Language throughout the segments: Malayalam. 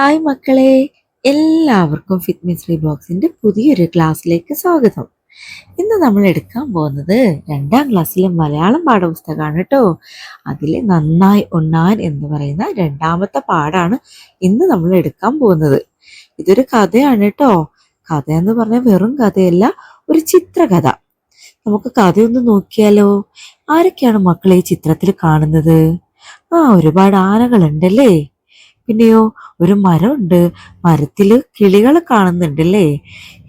ഹായ് മക്കളെ എല്ലാവർക്കും ഫിറ്റ്നസ് ബോക്സിന്റെ പുതിയൊരു ക്ലാസ്സിലേക്ക് സ്വാഗതം. ഇന്ന് നമ്മൾ എടുക്കാൻ പോകുന്നത് രണ്ടാം ക്ലാസ്സിലെ മലയാളം പാഠപുസ്തകമാണ് കേട്ടോ. അതിൽ നന്നായി ഉണ്ണാൻ എന്ന് പറയുന്ന രണ്ടാമത്തെ പാഠാണ് ഇന്ന് നമ്മൾ എടുക്കാൻ പോകുന്നത്. ഇതൊരു കഥയാണ് കേട്ടോ. കഥ എന്ന് പറഞ്ഞാൽ വെറും കഥയല്ല ഒരു ചിത്രകഥ. നമുക്ക് കഥയൊന്ന് നോക്കിയാലോ? ആരൊക്കെയാണ് മക്കളെ ഈ ചിത്രത്തിൽ കാണുന്നത്? ആ ഒരുപാട് ആനകളുണ്ടല്ലേ? പിന്നെയോ ഒരു മരമുണ്ട്. മരത്തിൽ കിളികൾ കാണുന്നുണ്ടല്ലേ?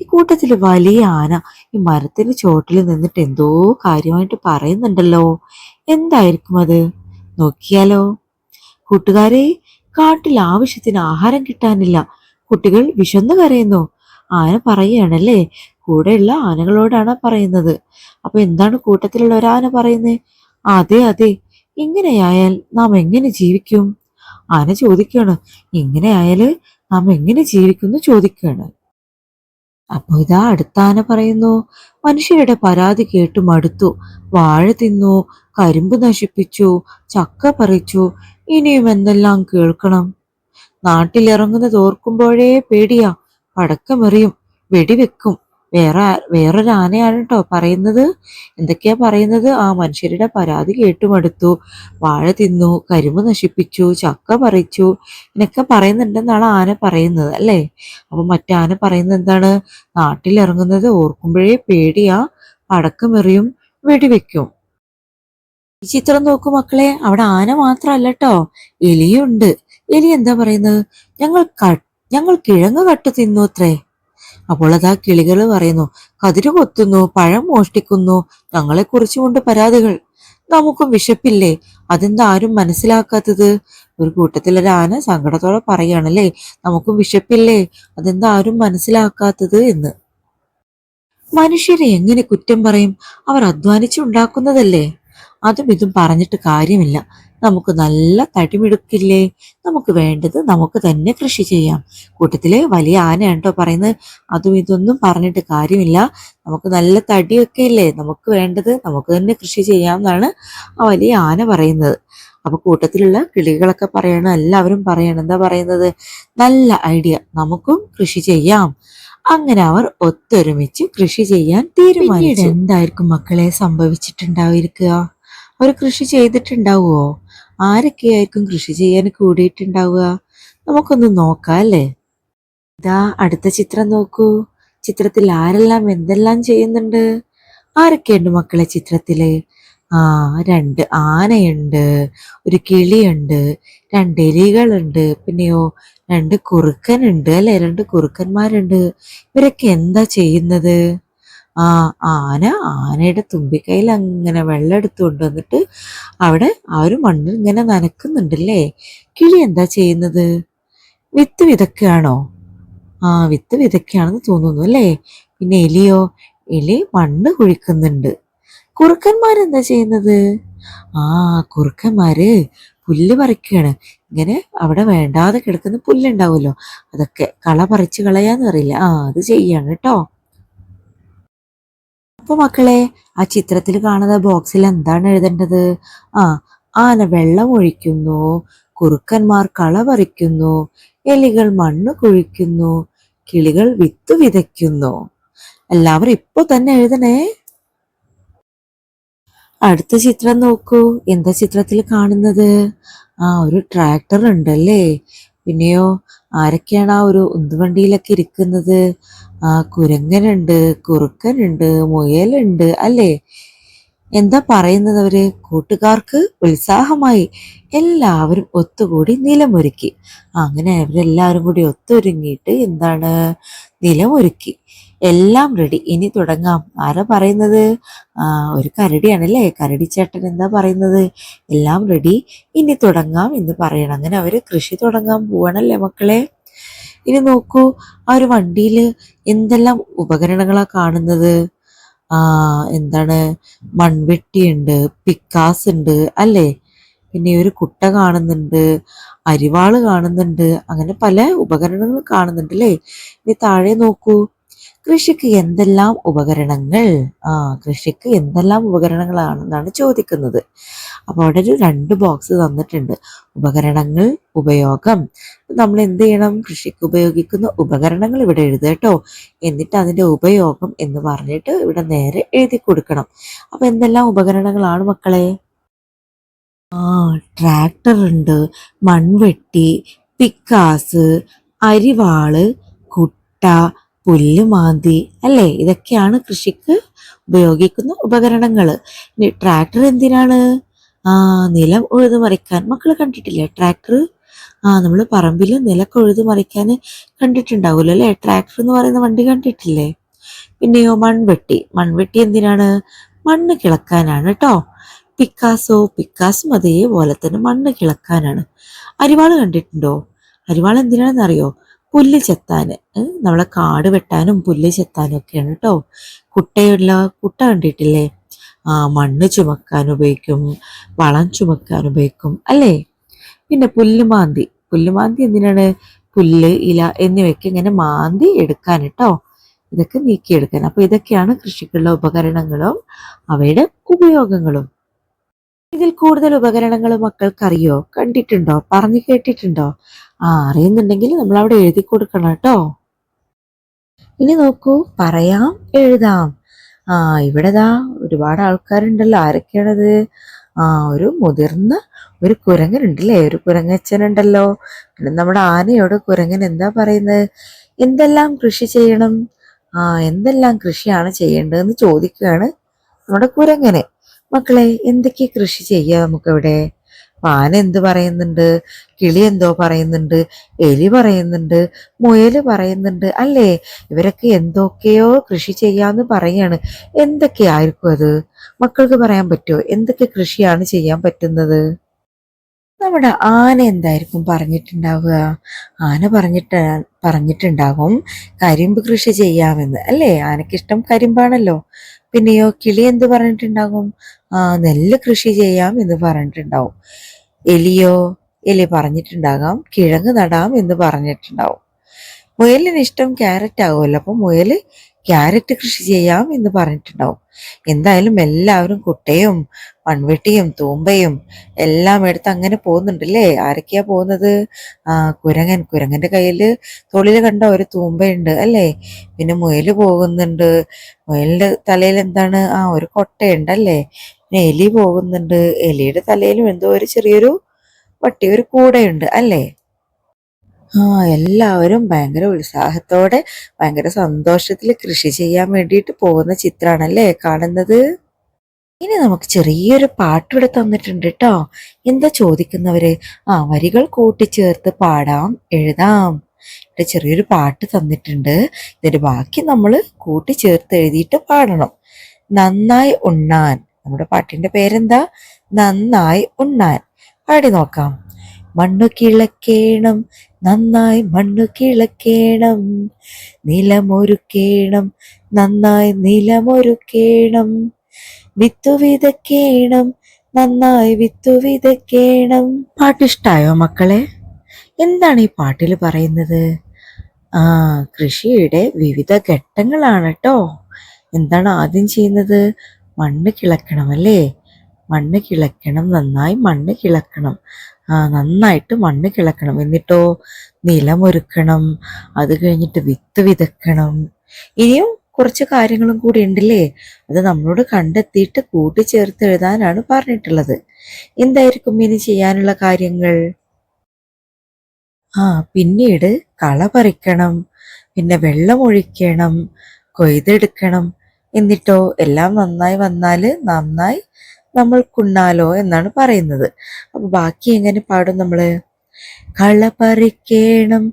ഈ കൂട്ടത്തിൽ വലിയ ആന ഈ മരത്തിന് ചോട്ടിൽ നിന്നിട്ട് എന്തോ കാര്യമായിട്ട് പറയുന്നുണ്ടല്ലോ. എന്തായിരിക്കും അത്? നോക്കിയാലോ. കൂട്ടുകാരെ കാട്ടിൽ ആവശ്യത്തിന് ആഹാരം കിട്ടാനില്ല. കുട്ടികൾ വിശന്നു കരയുന്നു. ആന പറയുകയാണല്ലേ കൂടെയുള്ള ആനകളോടാണ് പറയുന്നത്. അപ്പൊ എന്താണ് കൂട്ടത്തിലുള്ള ഒരു ആന പറയുന്നത്? അതെ അതെ. ഇങ്ങനെയായാൽ നാം എങ്ങനെ ജീവിക്കും? ആന ചോദിക്കുകയാണ് ഇങ്ങനെ ആയാൽ നാം എങ്ങനെ ജീവിക്കുന്നു ചോദിക്കുകയാണ്. അപ്പോൾ ഇതാ അടുത്ത ആന പറയുന്നു മനുഷ്യരുടെ പരാതി കേട്ടു മടുത്തു വാഴ തിന്നു കരിമ്പ് നശിപ്പിച്ചു ചക്ക പറിച്ചു ഇനിയും എന്തെല്ലാം കേൾക്കണം. നാട്ടിലിറങ്ങുന്നത് ഓർക്കുമ്പോഴേ പേടിയാ പടക്കമെറിയും വെടിവെക്കും. വേറെ വേറൊരു ആനയാണ് കേട്ടോ പറയുന്നത്. എന്തൊക്കെയാ പറയുന്നത്? ആ മനുഷ്യരുടെ പരാതി കേട്ടുമടുത്തു. വാഴ തിന്നു കരിമ്പ് നശിപ്പിച്ചു ചക്ക പറിച്ചു എന്നൊക്കെ പറയുന്നുണ്ടെന്നാണ് ആന പറയുന്നത് അല്ലേ? അപ്പൊ മറ്റാന പറയുന്നത് എന്താണ്? നാട്ടിലിറങ്ങുന്നത് ഓർക്കുമ്പോഴേ പേടിയാ പടക്കമെറിയും വെടിവെക്കും. ഈ ചിത്രം നോക്കൂ മക്കളെ അവിടെ ആന മാത്രമല്ല കേട്ടോ എലിയുണ്ട്. എലി എന്താ പറയുന്നത്? ഞങ്ങൾ ഞങ്ങൾ കിഴങ്ങ് കട്ട് തിന്നു അത്രേ അപ്പോൾ അതാ കിളികൾ പറയുന്നു കതിര് കൊത്തുന്നു പഴം മോഷ്ടിക്കുന്നു ഞങ്ങളെ കുറിച്ചുകൊണ്ട് പരാതികൾ. നമുക്കും വിശപ്പില്ലേ? അതെന്താ ആരും മനസ്സിലാക്കാത്തത്? ഒരു കൂട്ടത്തിൽ ഒരു ആന സങ്കടത്തോടെ പറയുകയാണല്ലേ നമുക്കും വിശപ്പില്ലേ? അതെന്താ ആരും മനസ്സിലാക്കാത്തത്? എന്ന്. മനുഷ്യരെ എങ്ങനെ കുറ്റം പറയും? അവർ അധ്വാനിച്ചുണ്ടാക്കുന്നതല്ലേ? അതും ഇതും പറഞ്ഞിട്ട് കാര്യമില്ല. നമുക്ക് നല്ല തടിമിടുക്കില്ലേ? നമുക്ക് വേണ്ടത് നമുക്ക് തന്നെ കൃഷി ചെയ്യാം. കൂട്ടത്തിലെ വലിയ ആനയാണ് കേട്ടോ പറയുന്നത്. അതും ഇതൊന്നും പറഞ്ഞിട്ട് കാര്യമില്ല. നമുക്ക് നല്ല തടിയൊക്കെ ഇല്ലേ? നമുക്ക് വേണ്ടത് നമുക്ക് തന്നെ കൃഷി ചെയ്യാം എന്നാണ് ആ വലിയ ആന പറയുന്നത്. അപ്പൊ കൂട്ടത്തിലുള്ള കിളികളൊക്കെ പറയണം എല്ലാവരും പറയണം എന്താ പറയുന്നത്? നല്ല ഐഡിയ. നമുക്കും കൃഷി ചെയ്യാം. അങ്ങനെ അവർ ഒത്തൊരുമിച്ച് കൃഷി ചെയ്യാൻ തീരുമാനിച്ചു. എന്തായിരിക്കും മക്കളെ സംഭവിച്ചിട്ടുണ്ടായിരിക്കുക? അവർ കൃഷി ചെയ്തിട്ടുണ്ടാവുമോ ആരൊക്കെയായിരിക്കും കൃഷി ചെയ്യാൻ കൂടിയിട്ടുണ്ടാവുക? നമുക്കൊന്ന് നോക്കാം അല്ലേ? ഇതാ അടുത്ത ചിത്രം നോക്കൂ. ചിത്രത്തിൽ ആരെല്ലാം എന്തെല്ലാം ചെയ്യുന്നുണ്ട്? ആരൊക്കെയുണ്ട് മക്കളെ ചിത്രത്തിൽ? ആ രണ്ട് ആനയുണ്ട് ഒരു കിളിയുണ്ട് രണ്ട് എലികളുണ്ട് പിന്നെയോ രണ്ട് കുറുക്കനുണ്ട് അല്ലെ? രണ്ട് കുറുക്കന്മാരുണ്ട്. ഇവരൊക്കെ എന്താ ചെയ്യുന്നത്? ആ ആന ആനയുടെ തുമ്പിക്കൈയിൽ അങ്ങനെ വെള്ളം എടുത്തു കൊണ്ടുവന്നിട്ട് അവിടെ ആ ഒരു മണ്ണിൽ ഇങ്ങനെ നനക്കുന്നുണ്ടല്ലേ? കിളി എന്താ ചെയ്യുന്നത്? വിത്ത് വിതക്കുകയാണോ? ആ വിത്ത് വിതയ്ക്കുകയാണെന്ന് തോന്നുന്നു അല്ലേ? പിന്നെ എലിയോ? എലി മണ്ണ് കുഴിക്കുന്നുണ്ട്. കുറുക്കന്മാരെന്താ ചെയ്യുന്നത്? ആ കുറുക്കന്മാര് പുല്ല് പറിക്കുകയാണ്. ഇങ്ങനെ അവിടെ വേണ്ടാതെ കിടക്കുന്ന പുല്ലുണ്ടാവുമല്ലോ. അതൊക്കെ കള പറിച്ച് കളയാന്ന് അറിയില്ല ആ അത് ചെയ്യാണ് കേട്ടോ അപ്പൊ മക്കളെ ആ ചിത്രത്തിൽ കാണുന്ന ബോക്സിൽ എന്താണ് എഴുതേണ്ടത്? ആ ആന വെള്ളം ഒഴിക്കുന്നു കുറുക്കന്മാർ കള പറിക്കുന്നു എലികൾ മണ്ണ് കുഴിക്കുന്നു കിളികൾ വിത്ത് വിതയ്ക്കുന്നു. എല്ലാവരും ഇപ്പൊ തന്നെ എഴുതണേ. അടുത്ത ചിത്രം നോക്കൂ. എന്താ ചിത്രത്തിൽ കാണുന്നത്? ആ ഒരു ട്രാക്ടർ ഉണ്ടല്ലേ? പിന്നെയോ ആരൊക്കെയാണ് ആ ഒരു ഉന്തുവണ്ടിയിലൊക്കെ ഇരിക്കുന്നത്? ആ കുരങ്ങനുണ്ട് കുറുക്കനുണ്ട് മുയലുണ്ട് അല്ലേ? എന്താ പറയുന്നത് അവർ? കൂട്ടുകാർക്ക് ഉത്സാഹമായി. എല്ലാവരും ഒത്തുകൂടി നിലമൊരുക്കി. അങ്ങനെ അവരെല്ലാവരും കൂടി ഒത്തൊരുങ്ങിയിട്ട് എന്താണ്? നിലമൊരുക്കി. എല്ലാം റെഡി ഇനി തുടങ്ങാം. ആരാ പറയുന്നത്? ഒരു കരടിയാണല്ലേ? കരടി ചേട്ടൻ എന്താ പറയുന്നത്? എല്ലാം റെഡി ഇനി തുടങ്ങാം എന്ന് പറയണം. അങ്ങനെ അവർ കൃഷി തുടങ്ങാൻ പോവാണല്ലേ മക്കളെ? ഇനി നോക്കൂ ആ ഒരു വണ്ടിയിൽ എന്തെല്ലാം ഉപകരണങ്ങളാ കാണുന്നത്? ആ എന്താണ്? മൺവെട്ടിയുണ്ട് പിക്കാസ് ഉണ്ട് അല്ലേ? പിന്നെ ഒരു കുട്ട കാണുന്നുണ്ട് അരിവാൾ കാണുന്നുണ്ട് അങ്ങനെ പല ഉപകരണങ്ങൾ കാണുന്നുണ്ട് അല്ലേ? ഇനി താഴെ നോക്കൂ കൃഷിക്ക് എന്തെല്ലാം ഉപകരണങ്ങൾ? ആ കൃഷിക്ക് എന്തെല്ലാം ഉപകരണങ്ങളാണെന്നാണ് ചോദിക്കുന്നത്. അപ്പോൾ അവിടെ ഒരു രണ്ട് ബോക്സ് തന്നിട്ടുണ്ട്. ഉപകരണങ്ങൾ ഉപയോഗം. നമ്മൾ എന്ത് ചെയ്യണം? കൃഷിക്ക് ഉപയോഗിക്കുന്ന ഉപകരണങ്ങൾ ഇവിടെ എഴുതുക കേട്ടോ. എന്നിട്ട് അതിന്റെ ഉപയോഗം എന്ന് പറഞ്ഞിട്ട് ഇവിടെ നേരെ എഴുതി കൊടുക്കണം. അപ്പോൾ എന്തെല്ലാം ഉപകരണങ്ങളാണ് മക്കളെ? ആ ട്രാക്ടർ ഉണ്ട് മൺവെട്ടി പിക്കാസ് അരിവാൾ കുട്ട പുല്ലുമാന്തി അല്ലേ? ഇതൊക്കെയാണ് കൃഷിക്ക് ഉപയോഗിക്കുന്ന ഉപകരണങ്ങൾ ഇനി ട്രാക്ടർ എന്തിനാണ്? ആ നിലം ഉഴുതു മറിക്കാൻ. മക്കൾ കണ്ടിട്ടില്ലേ? ട്രാക്ടർ? ആ നമ്മൾ പറമ്പിൽ നിലയ്ക്ക് ഉഴുതു മറിക്കാൻ കണ്ടിട്ടുണ്ടാവുമല്ലോ അല്ലേ? ട്രാക്ടർ എന്ന് പറയുന്ന വണ്ടി കണ്ടിട്ടില്ലേ? പിന്നെയോ മൺവെട്ടി. മൺവെട്ടി എന്തിനാണ്? മണ്ണ് കിളക്കാനാണ് കേട്ടോ. പിക്കാസോ പിക്കാസും അതേപോലെ തന്നെ മണ്ണ് കിളക്കാനാണ്. അരിവാൾ കണ്ടിട്ടുണ്ടോ? അരിവാൾ എന്തിനാണെന്ന് അറിയോ പുല്ല് ചെത്താൻ നമ്മളെ കാട് വെട്ടാനും പുല്ല് ചെത്താനും ഒക്കെയാണ് കേട്ടോ കുട്ടയുള്ള കുട്ട കണ്ടിട്ടില്ലേ? ആ മണ്ണ് ചുമക്കാൻ ഉപയോഗിക്കും വളം ചുമക്കാൻ ഉപയോഗിക്കും അല്ലേ? പിന്നെ പുല്ലുമാന്തി പുല്ലുമാന്തി എന്തിനാണ്? പുല്ല് ഇല എന്നിവയ്ക്ക് ഇങ്ങനെ മാന്തി എടുക്കാൻ കേട്ടോ ഇതൊക്കെ നീക്കിയെടുക്കാൻ. അപ്പൊ ഇതൊക്കെയാണ് കൃഷിക്കുള്ള ഉപകരണങ്ങളും അവയുടെ ഉപയോഗങ്ങളും. ഇതിൽ കൂടുതൽ ഉപകരണങ്ങൾ മക്കൾക്കറിയോ? കണ്ടിട്ടുണ്ടോ? പറഞ്ഞു കേട്ടിട്ടുണ്ടോ? ആ അറിയുന്നുണ്ടെങ്കിൽ നമ്മൾ അവിടെ എഴുതി കൊടുക്കണം കേട്ടോ. ഇനി നോക്കൂ പറയാം എഴുതാം. ആ ഇവിടെ ദാ ഒരുപാട് ആൾക്കാരുണ്ടല്ലോ. ആരൊക്കെയാണത്? ആ ഒരു മുതിർന്ന ഒരു കുരങ്ങനുണ്ടല്ലേ? ഒരു കുരങ്ങച്ചനുണ്ടല്ലോ. നമ്മുടെ ആനയോട് കുരങ്ങൻ എന്താ പറയുന്നത്? എന്തെല്ലാം കൃഷി ചെയ്യണം? ആ എന്തെല്ലാം കൃഷിയാണ് ചെയ്യേണ്ടതെന്ന് ചോദിക്കുകയാണ് നമ്മുടെ കുരങ്ങനെ. മക്കളെ എന്തൊക്കെ കൃഷി ചെയ്യാം നമുക്കിവിടെ? ആന എന്ത് പറയുന്നുണ്ട്? കിളി എന്തോ പറയുന്നുണ്ട്? എലി പറയുന്നുണ്ട്? മുയൽ പറയുന്നുണ്ട്? അല്ലേ? ഇവരൊക്കെ എന്തൊക്കെയോ കൃഷി ചെയ്യാന്ന് പറയാണ്. എന്തൊക്കെയായിരിക്കും അത്? മക്കൾക്ക് പറയാൻ പറ്റുമോ? എന്തൊക്കെ കൃഷിയാണ് ചെയ്യാൻ പറ്റുന്നത്? നമ്മുടെ ആന എന്തായിരിക്കും പറഞ്ഞിട്ടുണ്ടാവുക? ആന പറഞ്ഞിട്ട് പറഞ്ഞിട്ടുണ്ടാകും കരിമ്പ് കൃഷി ചെയ്യാമെന്ന്. അല്ലേ? ആനക്കിഷ്ടം കരിമ്പാണല്ലോ. പിന്നെയോ കിളി എന്ത് പറഞ്ഞിട്ടുണ്ടാകും? ആ നെല്ല് കൃഷി ചെയ്യാം എന്ന് പറഞ്ഞിട്ടുണ്ടാവും. എലിയോ എലി പറഞ്ഞിട്ടുണ്ടാകാം. കിഴങ്ങ് നടാം എന്ന് പറഞ്ഞിട്ടുണ്ടാവും. മുയലിന് ഇഷ്ടം ക്യാരറ്റ് ആകുമല്ലോ. അപ്പൊ മുയൽ ക്യാരറ്റ് കൃഷി ചെയ്യാം എന്ന് പറഞ്ഞിട്ടുണ്ടാവും. എന്തായാലും എല്ലാവരും കുട്ടയും മൺവെട്ടിയും തൂമ്പയും എല്ലാം എടുത്ത് അങ്ങനെ പോകുന്നുണ്ടല്ലേ? ആരൊക്കെയാ പോകുന്നത്? ആ കുരങ്ങൻ. കുരങ്ങന്റെ കയ്യിൽ തൊളിൽ കണ്ട ഒരു തൂമ്പയുണ്ട് അല്ലേ? പിന്നെ മുയൽ പോകുന്നുണ്ട്. മുയലിന്റെ തലയിൽ എന്താണ്? ആ ഒരു കൊട്ടയുണ്ട് അല്ലേ? പിന്നെ എലി പോകുന്നുണ്ട്. എലിയുടെ തലയിലും എന്തോ ഒരു ചെറിയൊരു വട്ടി ഒരു കൂടയുണ്ട് അല്ലേ? എല്ലാവരും ഭയങ്കര ഉത്സാഹത്തോടെ ഭയങ്കര സന്തോഷത്തിൽ കൃഷി ചെയ്യാൻ വേണ്ടിയിട്ട് പോകുന്ന ചിത്രാണല്ലേ കാണുന്നത്. ഇനി നമുക്ക് ചെറിയൊരു പാട്ട് ഇവിടെ തന്നിട്ടുണ്ട് കേട്ടോ എന്താ ചോദിക്കുന്നവര്? ആ വരികൾ കൂട്ടിച്ചേർത്ത് പാടാം എഴുതാം. ഇവിടെ ചെറിയൊരു പാട്ട് തന്നിട്ടുണ്ട്. ഇതിന്റെ ബാക്കി നമ്മൾ കൂട്ടിച്ചേർത്ത് എഴുതിയിട്ട് പാടണം. നന്നായി ഉണ്ണാൻ. നമ്മുടെ പാട്ടിന്റെ പേരെന്താ? നന്നായി ഉണ്ണാൻ. പാടി നോക്കാം. മണ്ണു കിളക്കേണം നന്നായി മണ്ണു കിളക്കേണം നിലമൊരുക്കേണം നന്നായി നിലമൊരുക്കേണം വിത്തു വിതക്കേണം നന്നായി വിത്തു വിതക്കേണം. പാട്ടിഷ്ടായോ മക്കളെ? എന്താണ് ഈ പാട്ടിൽ പറയുന്നത്? ആ കൃഷിയുടെ വിവിധ ഘട്ടങ്ങളാണ് കേട്ടോ എന്താണ് ആദ്യം ചെയ്യുന്നത്? മണ്ണ് കിളക്കണം അല്ലേ മണ്ണ് കിളക്കണം നന്നായി മണ്ണ് കിളക്കണം. നന്നായിട്ട് മണ്ണ് കിളക്കണം. എന്നിട്ടോ നിലമൊരുക്കണം അത് കഴിഞ്ഞിട്ട് വിത്ത് വിതക്കണം. ഇനിയും കുറച്ച് കാര്യങ്ങളും കൂടി ഉണ്ടല്ലേ? അത് നമ്മളോട് കണ്ടെത്തിയിട്ട് കൂട്ടിച്ചേർത്ത് എഴുതാനാണ് പറഞ്ഞിട്ടുള്ളത്. എന്തായിരിക്കും ഇനി ചെയ്യാനുള്ള കാര്യങ്ങൾ? ആ പിന്നീട് കള പറിക്കണം പിന്നെ വെള്ളമൊഴിക്കണം കൊയ്തെടുക്കണം. എന്നിട്ടോ എല്ലാം നന്നായി വന്നാൽ നന്നായി നമ്മൾ കുണ്ണാലോ എന്നാണ് പറയുന്നത്. അപ്പൊ ബാക്കി എങ്ങനെ പാടും നമ്മൾ? കള പറിക്കേണം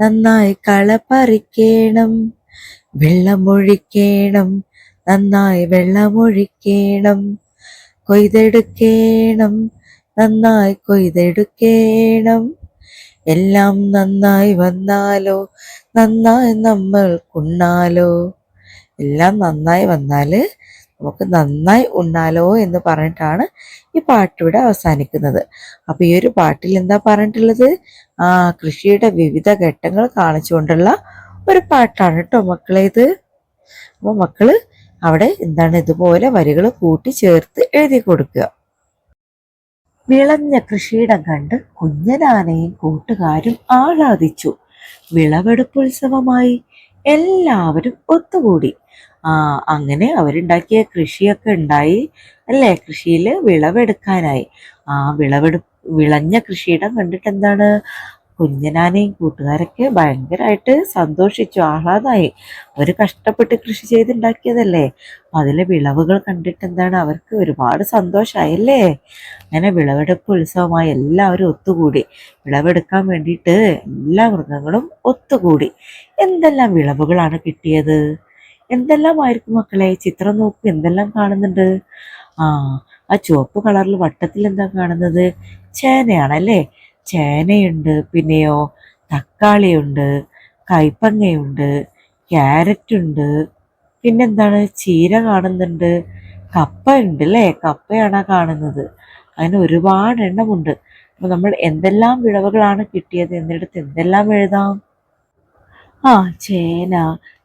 നന്നായി കള പറിക്കേണം വെള്ളമൊഴിക്കേണം നന്നായി വെള്ളമൊഴിക്കേണം കൊയ്തെടുക്കേണം നന്നായി കൊയ്തെടുക്കേണം. എല്ലാം നന്നായി വന്നാലോ നന്നായി നമ്മൾ കുണ്ണാലോ എല്ലാം നന്നായി വന്നാൽ നമുക്ക് നന്നായി ഉണ്ണാലോ എന്ന് പറഞ്ഞിട്ടാണ് ഈ പാട്ടിവിടെ അവസാനിക്കുന്നത്. അപ്പൊ ഈ ഒരു പാട്ടിൽ എന്താ പറഞ്ഞിട്ടുള്ളത്? ആ കൃഷിയുടെ വിവിധ ഘട്ടങ്ങൾ കാണിച്ചുകൊണ്ടുള്ള ഒരു പാട്ടാണ് കേട്ടോ മക്കളെ ഇത്. അപ്പോൾ മക്കൾ അവിടെ എന്താണ് ഇതുപോലെ വരികൾ കൂട്ടി ചേർത്ത് എഴുതി കൊടുക്കുക. വിളഞ്ഞ കൃഷിയിടം കണ്ട് കുഞ്ഞനാനയും കൂട്ടുകാരും ആഹ്ലാദിച്ചു വിളവെടുപ്പുത്സവമായി എല്ലാവരും ഒത്തുകൂടി. അങ്ങനെ അവരുണ്ടാക്കിയ കൃഷിയൊക്കെ ഉണ്ടായി അല്ലേ? കൃഷിയിൽ വിളവെടുക്കാനായി. ആ വിളവെടു വിളഞ്ഞ കൃഷിയിടം കണ്ടിട്ട് എന്താണ്? കുഞ്ഞനാനയും കൂട്ടുകാരൊക്കെ ഭയങ്കരമായിട്ട് സന്തോഷിച്ചു ആഹ്ലാദമായി അവർ കഷ്ടപ്പെട്ട് കൃഷി ചെയ്തുണ്ടാക്കിയതല്ലേ? അതിലെ വിളവുകൾ കണ്ടിട്ട് എന്താണ്? അവർക്ക് ഒരുപാട് സന്തോഷമായല്ലേ അങ്ങനെ വിളവെടുപ്പ് ഉത്സവമായി എല്ലാവരും ഒത്തുകൂടി. വിളവെടുക്കാൻ വേണ്ടിയിട്ട് എല്ലാ മൃഗങ്ങളും ഒത്തുകൂടി. എന്തെല്ലാം വിളവുകളാണ് കിട്ടിയത്? എന്തെല്ലാമായിരിക്കും മക്കളെ? ചിത്രം നോക്കി എന്തെല്ലാം കാണുന്നുണ്ട്? ആ ആ ചുവപ്പ് കളറിൽ വട്ടത്തിൽ എന്താ കാണുന്നത്? ചേനയാണല്ലേ? ചേനയുണ്ട് പിന്നെയോ തക്കാളിയുണ്ട് കൈപ്പങ്ങയുണ്ട് ക്യാരറ്റ് ഉണ്ട് പിന്നെന്താണ്? ചീര കാണുന്നുണ്ട് കപ്പ ഉണ്ട് അല്ലേ കപ്പയാണ് കാണുന്നത്. അങ്ങനെ ഒരുപാട് എണ്ണമുണ്ട്. അപ്പൊ നമ്മൾ എന്തെല്ലാം വിളവുകളാണ് കിട്ടിയത്? എന്നിടത്ത് എന്തെല്ലാം എഴുതാം? ആ ചേന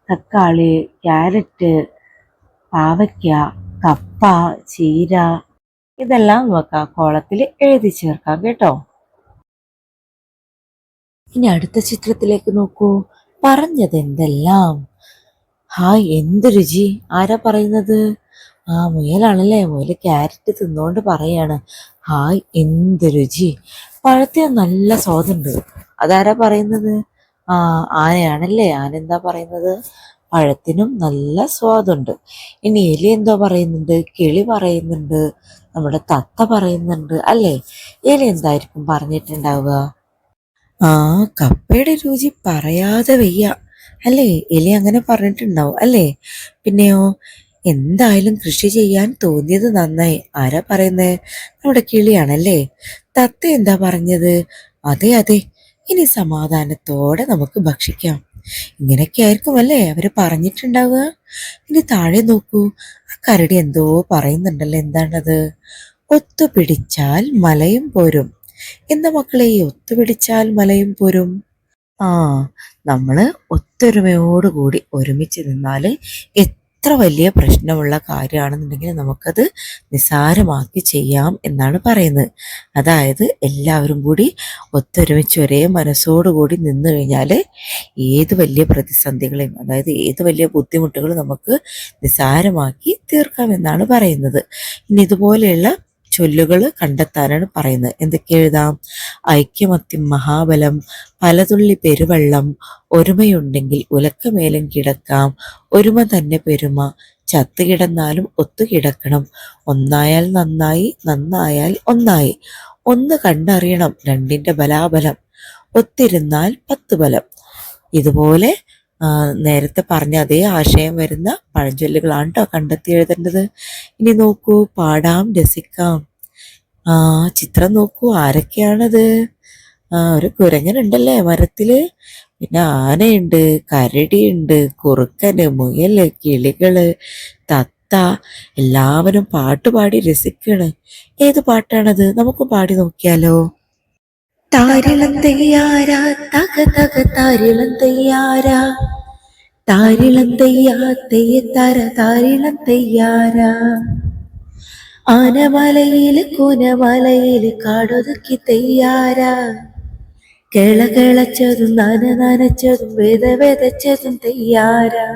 തക്കാളി ക്യാരറ്റ് പാവയ്ക്ക കപ്പ ചീര ഇതെല്ലാം നമുക്ക് ആ കോളത്തിൽ എഴുതി ചേർക്കാം കേട്ടോ. ഇനി അടുത്ത ചിത്രത്തിലേക്ക് നോക്കൂ. പറഞ്ഞത് എന്തെല്ലാം ഹായ് എന്ത് രുചി? ആരാ പറയുന്നത്? ആ മുയലാണല്ലേ. മുയൽ ക്യാരറ്റ് തിന്നുകൊണ്ട് പറയാണ്. ഹായ് എന്ത് രുചി? പഴത്തിന് നല്ല സ്വാദുണ്ട്. അതാരാ പറയുന്നത്? ആനയാണല്ലേ? ആന എന്താ പറയുന്നത്? പഴത്തിനും നല്ല സ്വാദുണ്ട്. ഇനി എലി എന്തോ പറയുന്നുണ്ട്? കിളി പറയുന്നുണ്ട്. നമ്മുടെ തത്ത പറയുന്നുണ്ട്. അല്ലേ? എലി എന്തായിരിക്കും പറഞ്ഞിട്ടുണ്ടാവുക? ആ കപ്പയുടെ രുചി പറയാതെ വയ്യ. അല്ലേ? എലി അങ്ങനെ പറഞ്ഞിട്ടുണ്ടാവും. അല്ലേ? പിന്നെയോ എന്തായാലും കൃഷി ചെയ്യാൻ തോന്നിയത് നന്നായി. ആരാ പറയുന്നത് നമ്മുടെ കിളിയാണല്ലേ? തത്ത എന്താ പറഞ്ഞത്? അതെ അതെ. ഇനി സമാധാനത്തോടെ നമുക്ക് ഭക്ഷിക്കാം. ഇങ്ങനെയൊക്കെ ആയിരിക്കും അല്ലേ അവർ പറഞ്ഞിട്ടുണ്ടാവുക? ഇനി താഴെ നോക്കൂ. ആ കരടി എന്തോ പറയുന്നുണ്ടല്ലോ. എന്താണത്? ഒത്തുപിടിച്ചാൽ മലയും പോരും. എന്താ മക്കളെ ഒത്തു പിടിച്ചാൽ മലയും പോരും? ആ നമ്മൾ ഒത്തൊരുമയോടുകൂടി ഒരുമിച്ച് നിന്നാൽ എത്ര വലിയ പ്രശ്നമുള്ള കാര്യമാണെന്നുണ്ടെങ്കിൽ നമുക്കത് നിസ്സാരമാക്കി ചെയ്യാം എന്നാണ് പറയുന്നത്. അതായത് എല്ലാവരും കൂടി ഒത്തൊരുമിച്ച് ഒരേ മനസ്സോടുകൂടി നിന്നു കഴിഞ്ഞാൽ ഏത് വലിയ പ്രതിസന്ധികളെയും അതായത് ഏത് വലിയ ബുദ്ധിമുട്ടുകളും നമുക്ക് നിസ്സാരമാക്കി തീർക്കാമെന്നാണ് പറയുന്നത്. ഇനി ഇതുപോലെയുള്ള ചൊല്ലുകൾ കണ്ടെത്താനാണ് പറയുന്നത്. എന്തൊക്കെ എഴുതാം? ഐക്യമത്യം മഹാബലം പലതുള്ളി പെരുവെള്ളം ഒരുമയുണ്ടെങ്കിൽ ഉലക്കമേലും കിടക്കാം. ഒരുമ തന്നെ പെരുമ ചത്തുകിടന്നാലും ഒത്തുകിടക്കണം ഒന്നായാൽ നന്നായി നന്നായാൽ ഒന്നായി. ഒന്ന് കണ്ടറിയണം രണ്ടിന്റെ ബലാബലം. ഒത്തിരുന്നാൽ പത്ത് ബലം. ഇതുപോലെ നേരത്തെ പറഞ്ഞ അതേ ആശയം വരുന്ന പഴഞ്ചൊല്ലുകളാണ് കേട്ടോ കണ്ടെത്തി എഴുതേണ്ടത്. ഇനി നോക്കൂ പാടാം രസിക്കാം. ആ ചിത്രം നോക്കൂ ആരൊക്കെയാണത്? ഒരു കുരങ്ങനുണ്ടല്ലേ മരത്തിൽ. പിന്നെ ആനയുണ്ട് കരടിയുണ്ട് കുറുക്കന് മുയൽ കിളികൾ തത്ത. എല്ലാവരും പാട്ടുപാടി രസിക്കാണ്. ഏത് പാട്ടാണത്? നമുക്ക് പാടി നോക്കിയാലോ. താരിളം തയ്യാരാ തക തക താരിളം തയ്യാരാ താരിളം തെയ്യാ തെയ്യത്താര താരിളം തെയ്യാര ആനമലയിൽ കൂനമലയിൽ കാടൊതുക്കി തെയ്യാര? കിള കിളച്ചതും നന നനച്ചതും വേദ വേദച്ചതും തയ്യാരാ?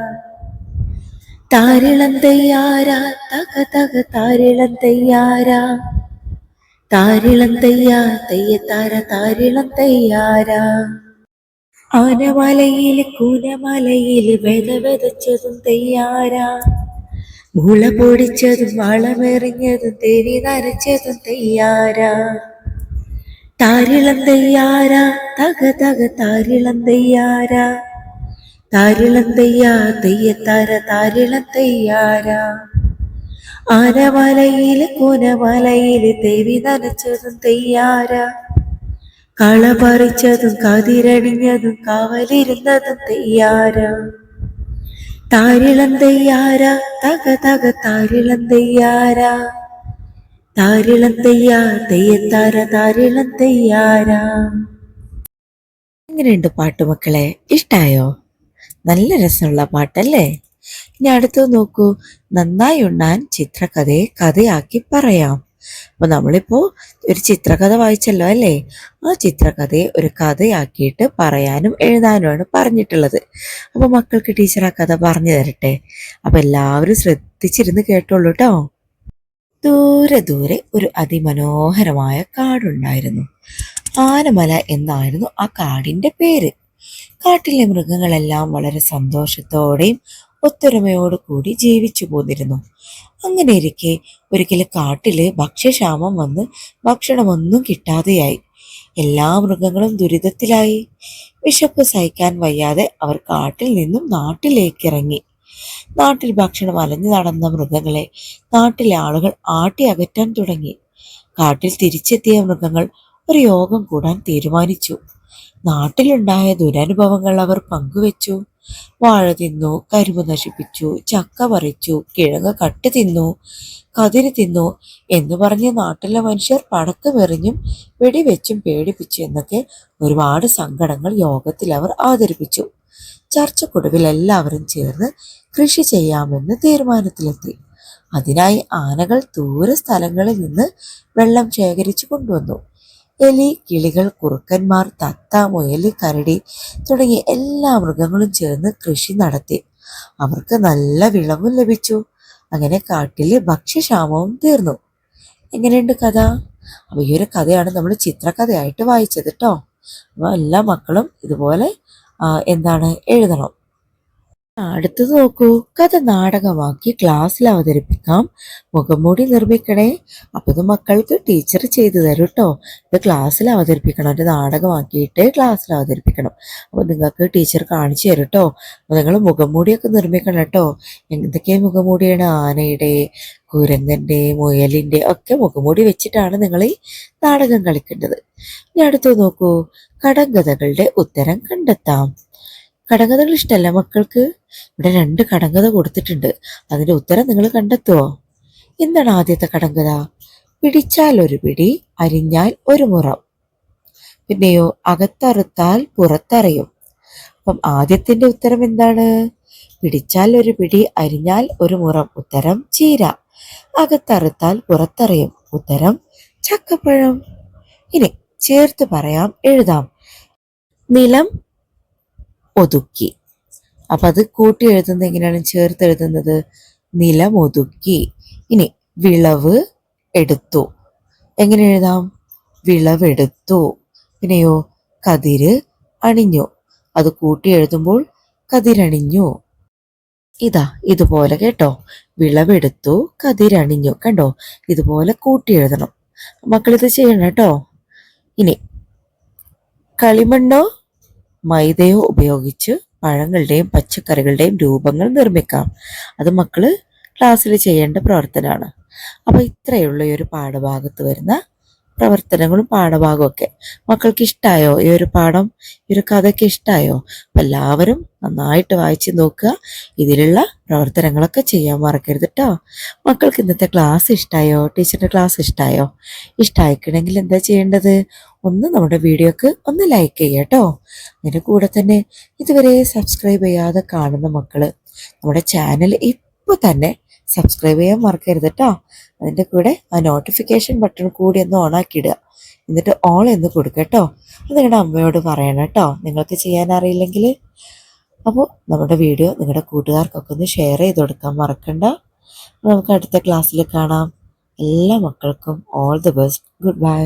താരിളം തയ്യാരാ തക തക താരിളം തെയ്യാര താരിളം തെയ്യാ താര താരിളം തെയ്യാര ആനമലയിൽ കൂനമലയിൽ വെത വെതച്ചതും തെയ്യാര. മുള പൊടിച്ചതും വളമെറിഞ്ഞതും തെരി നരച്ചതും തയ്യാരാ. താരിളം തയ്യാരാ തക തക താരിളം തയ്യാരാ താരിളം തെയ്യാ തെയ്യത്താര താരിളം തെയ്യാര ആനമലയിൽ കുനമലയിൽ തെരി നനച്ചതും തെയ്യാര. കള പറിച്ചതും കതിരണിഞ്ഞതും കാവലിരുന്നതും തെയ്യാര. താരിളം തെയ്യാര തക തക താരിളം തെയ്യാര. താരിളം തെയ്യാ തെയ്യത്താര താരിളം തെയ്യാര. എങ്ങനെയുണ്ട് പാട്ട് മക്കളെ? ഇഷ്ടായോ? നല്ല രസമുള്ള പാട്ടല്ലേ? ഇനി അടുത്തത് നോക്കൂ. നന്നായി ഉണ്ണാൻ ചിത്രകഥയെ കഥയാക്കി പറയാം. അപ്പൊ നമ്മളിപ്പോ ഒരു ചിത്രകഥ വായിച്ചല്ലോ അല്ലേ? ആ ചിത്രകഥയെ ഒരു കഥയാക്കിയിട്ട് പറയാനും എഴുതാനുമാണ് പറഞ്ഞിട്ടുള്ളത്. അപ്പൊ മക്കൾക്ക് ടീച്ചർ ആ കഥ പറഞ്ഞു തരട്ടെ. അപ്പൊ എല്ലാവരും ശ്രദ്ധിച്ചിരുന്ന് കേട്ടോളൂ കേട്ടോ ദൂരെ ദൂരെ ഒരു അതിമനോഹരമായ കാടുണ്ടായിരുന്നു. ആനമല എന്നായിരുന്നു ആ കാടിന്റെ പേര്. കാട്ടിലെ മൃഗങ്ങളെല്ലാം വളരെ സന്തോഷത്തോടെയും ഒത്തൊരുമയോടു കൂടി ജീവിച്ചു പോന്നിരുന്നു. അങ്ങനെ ഇരിക്കെ ഒരിക്കലും കാട്ടിൽ ഭക്ഷ്യക്ഷാമം വന്ന് ഭക്ഷണമൊന്നും കിട്ടാതെയായി. എല്ലാ മൃഗങ്ങളും ദുരിതത്തിലായി. വിശപ്പ് സഹിക്കാൻ വയ്യാതെ അവർ കാട്ടിൽ നിന്നും നാട്ടിലേക്ക് ഇറങ്ങി നാട്ടിൽ ഭക്ഷണം അലഞ്ഞു നടന്ന മൃഗങ്ങളെ നാട്ടിലെ ആളുകൾ ആട്ടി അകറ്റാൻ തുടങ്ങി. കാട്ടിൽ തിരിച്ചെത്തിയ മൃഗങ്ങൾ ഒരു യോഗം കൂടാൻ തീരുമാനിച്ചു. നാട്ടിലുണ്ടായ ദുരനുഭവങ്ങൾ അവർ പങ്കുവെച്ചു. വാഴ തിന്നു കരിമ്പ് നശിപ്പിച്ചു ചക്ക പറിച്ചു കിഴങ്ങ് കട്ട് തിന്നു കതിര് തിന്നു എന്ന് പറഞ്ഞ് നാട്ടിലെ മനുഷ്യർ പടക്കമെറിഞ്ഞും വെടിവെച്ചും പേടിപ്പിച്ചു എന്നൊക്കെ ഒരുപാട് സങ്കടങ്ങൾ യോഗത്തിൽ അവർ അവതരിപ്പിച്ചു. ചർച്ചക്കൊടുവിൽ എല്ലാവരും ചേർന്ന് കൃഷി ചെയ്യാമെന്ന് തീരുമാനത്തിലെത്തി. അതിനായി ആനകൾ ദൂര സ്ഥലങ്ങളിൽ നിന്ന് വെള്ളം ശേഖരിച്ചു കൊണ്ടുവന്നു. എലി കിളികൾ കുറുക്കന്മാർ തത്ത മുയൽ കരടി തുടങ്ങിയ എല്ലാ മൃഗങ്ങളും ചേർന്ന് കൃഷി നടത്തി. അവർക്ക് നല്ല വിളവും ലഭിച്ചു. അങ്ങനെ കാട്ടിലെ ഭക്ഷ്യക്ഷാമവും തീർന്നു. എങ്ങനെയുണ്ട് കഥ? അപ്പൊ ഈ ഒരു കഥയാണ് നമ്മൾ ചിത്രകഥയായിട്ട് വായിച്ചത് കേട്ടോ അപ്പൊ എല്ലാ മക്കളും ഇതുപോലെ എന്താണ് എഴുതണം. അടുത്തത് നോക്കൂ. കഥ നാടകമാക്കി ക്ലാസ്സിൽ അവതരിപ്പിക്കാം. മുഖംമൂടി നിർമ്മിക്കണേ. അപ്പൊ ഇത് മക്കൾക്ക് ടീച്ചർ ചെയ്തു തരും കേട്ടോ ഇത് ക്ലാസ്സിൽ അവതരിപ്പിക്കണം. ഒരു നാടകമാക്കിയിട്ട് ക്ലാസ്സിൽ അവതരിപ്പിക്കണം. അപ്പൊ നിങ്ങൾക്ക് ടീച്ചർ കാണിച്ചു തരും കേട്ടോ അപ്പൊ നിങ്ങൾ മുഖംമൂടിയൊക്കെ നിർമ്മിക്കണം കേട്ടോ എന്തൊക്കെ മുഖംമൂടിയാണ്? ആനയുടെ കുരങ്ങന്റെ മുയലിന്റെ ഒക്കെ മുഖംമൂടി വെച്ചിട്ടാണ് നിങ്ങൾ ഈ നാടകം കളിക്കേണ്ടത്. ഇനി അടുത്ത് നോക്കൂ. കടങ്കഥകളുടെ ഉത്തരം കണ്ടെത്താം. കടങ്കഥകൾ ഇഷ്ടമല്ല മക്കൾക്ക് ഇവിടെ രണ്ട് കടങ്കഥ കൊടുത്തിട്ടുണ്ട്. അതിന്റെ ഉത്തരം നിങ്ങൾ കണ്ടെത്തുമോ എന്താണ് ആദ്യത്തെ കടങ്കഥ പിടിച്ചാൽ ഒരു പിടി അരിഞ്ഞാൽ ഒരു മുറം. പിന്നെയോ അകത്തറുത്താൽ പുറത്തറിയും. അപ്പം ആദ്യത്തിന്റെ ഉത്തരം എന്താണ്? പിടിച്ചാൽ ഒരു പിടി അരിഞ്ഞാൽ ഒരു മുറം. ഉത്തരം ചീര. അകത്തറുത്താൽ പുറത്തറിയും. ഉത്തരം ചക്കപ്പഴം. ഇനി ചേർത്ത് പറയാം എഴുതാം. നിലം ഒതുക്കി. അപ്പൊ അത് കൂട്ടി എഴുതുന്നത് എങ്ങനെയാണ്? ചേർത്ത് എഴുതുന്നത് നിലം ഒതുക്കി ഇനി വിളവ് എടുത്തു. എങ്ങനെ എഴുതാം? വിളവെടുത്തു. പിന്നെയോ കതിര് അണിഞ്ഞു. അത് കൂട്ടി എഴുതുമ്പോൾ കതിരണിഞ്ഞു. ഇതാ ഇതുപോലെ കേട്ടോ. വിളവെടുത്തു കതിരണിഞ്ഞു. കണ്ടോ? ഇതുപോലെ കൂട്ടി എഴുതണം. മക്കളിത് ചെയ്യണം കേട്ടോ. ഇനി കളിമണ്ണോ മൈദയോ ഉപയോഗിച്ച് പഴങ്ങളുടെയും പച്ചക്കറികളുടെയും രൂപങ്ങൾ നിർമ്മിക്കാം. അത് മക്കൾ ക്ലാസ്സിൽ ചെയ്യേണ്ട പ്രവർത്തനമാണ്. അപ്പോൾ ഇത്രയുള്ള ഈ ഒരു പാഠഭാഗത്ത് വരുന്ന പ്രവർത്തനങ്ങളും പാഠഭാഗവും ഒക്കെ മക്കൾക്ക് ഇഷ്ടമായോ ഈ ഒരു പാഠം ഈ ഒരു കഥയ്ക്ക് ഇഷ്ടമായോ അപ്പം എല്ലാവരും നന്നായിട്ട് വായിച്ച് നോക്കുക. ഇതിലുള്ള പ്രവർത്തനങ്ങളൊക്കെ ചെയ്യാൻ മറക്കരുത് കേട്ടോ മക്കൾക്ക് ഇന്നത്തെ ക്ലാസ് ഇഷ്ടമായോ ടീച്ചറിന്റെ ക്ലാസ് ഇഷ്ടമായോ ഇഷ്ടമായിക്കണമെങ്കിൽ എന്താ ചെയ്യേണ്ടത്? ഒന്ന് നമ്മുടെ വീഡിയോക്ക് ഒന്ന് ലൈക്ക് ചെയ്യുക കേട്ടോ അതിന്റെ കൂടെ തന്നെ ഇതുവരെ സബ്സ്ക്രൈബ് ചെയ്യാതെ കാണുന്ന മക്കൾ നമ്മുടെ ചാനൽ ഇപ്പോൾ തന്നെ സബ്സ്ക്രൈബ് ചെയ്യാൻ മറക്കരുത് കേട്ടോ അതിന്റെ കൂടെ ആ നോട്ടിഫിക്കേഷൻ ബട്ടൺ കൂടി ഒന്ന് ഇടുക. എന്നിട്ട് ഓൾ എന്ന് കൊടുക്കുക കേട്ടോ അത് നിങ്ങളുടെ അമ്മയോട് പറയണം കേട്ടോ നിങ്ങൾക്ക് ചെയ്യാൻ അറിയില്ലെങ്കിൽ. അപ്പോൾ നമ്മുടെ വീഡിയോ നിങ്ങളുടെ കൂട്ടുകാർക്കൊക്കെ ഒന്ന് ഷെയർ ചെയ്ത് കൊടുക്കാൻ മറക്കണ്ട. നമുക്ക് അടുത്ത ക്ലാസ്സിൽ കാണാം. എല്ലാ മക്കൾക്കും all the best good bye